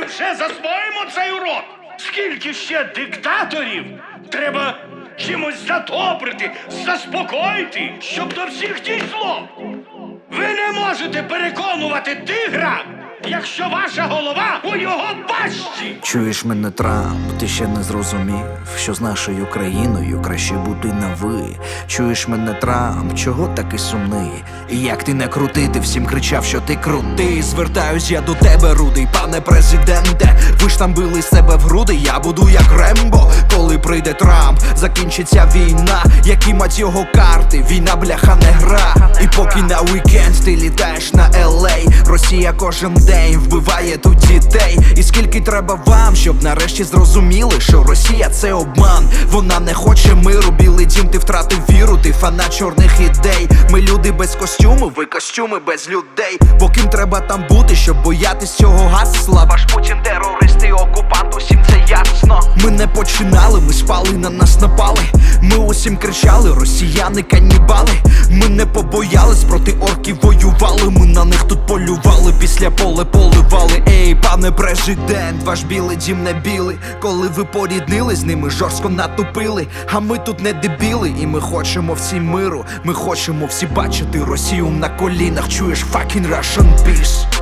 ми вже засвоїмо цей урок? Скільки ще диктаторів треба чимось затоприти, заспокоїти, щоб до всіх дійшло? Ви не можете переконувати тигра, якщо ваша голова у його пащі. Чуєш мене, Трамп, ти ще не зрозумів, що з нашою країною краще бути на ви. Чуєш мене, Трамп, чого такий сумний? І як ти не крути, ти всім кричав, що ти крутий. Звертаюсь я до тебе, рудий, пане президенте. Ви ж там били себе в груди, я буду як Рембо. Коли прийде Трамп, закінчиться війна. Які мать його карти, війна бляха не гра. І поки на вікенд ти літаєш на LA Росія кожен день вбиває тут дітей. І скільки треба вам, щоб нарешті зрозуміли, що Росія це обман, вона не хоче миру. Білий дім, ти втратив віру, ти фанат чорних ідей. Ми люди без костюму, ви костюми без людей. Бо ким треба там бути, щоб боятись цього гасла? Ваш Путін терористи, окупант, усім це ясно. Ми не починали, ми спали, на нас напали. Ми усім кричали, росіяни канібали. Ми не побоялись після поле поливали. Ей, пане президент, ваш білий дім не білий. Коли ви поріднили з ними, жорстко натупили. А ми тут не дебіли, і ми хочемо всі миру. Ми хочемо всі бачити Росію на колінах. Чуєш fucking Russian peace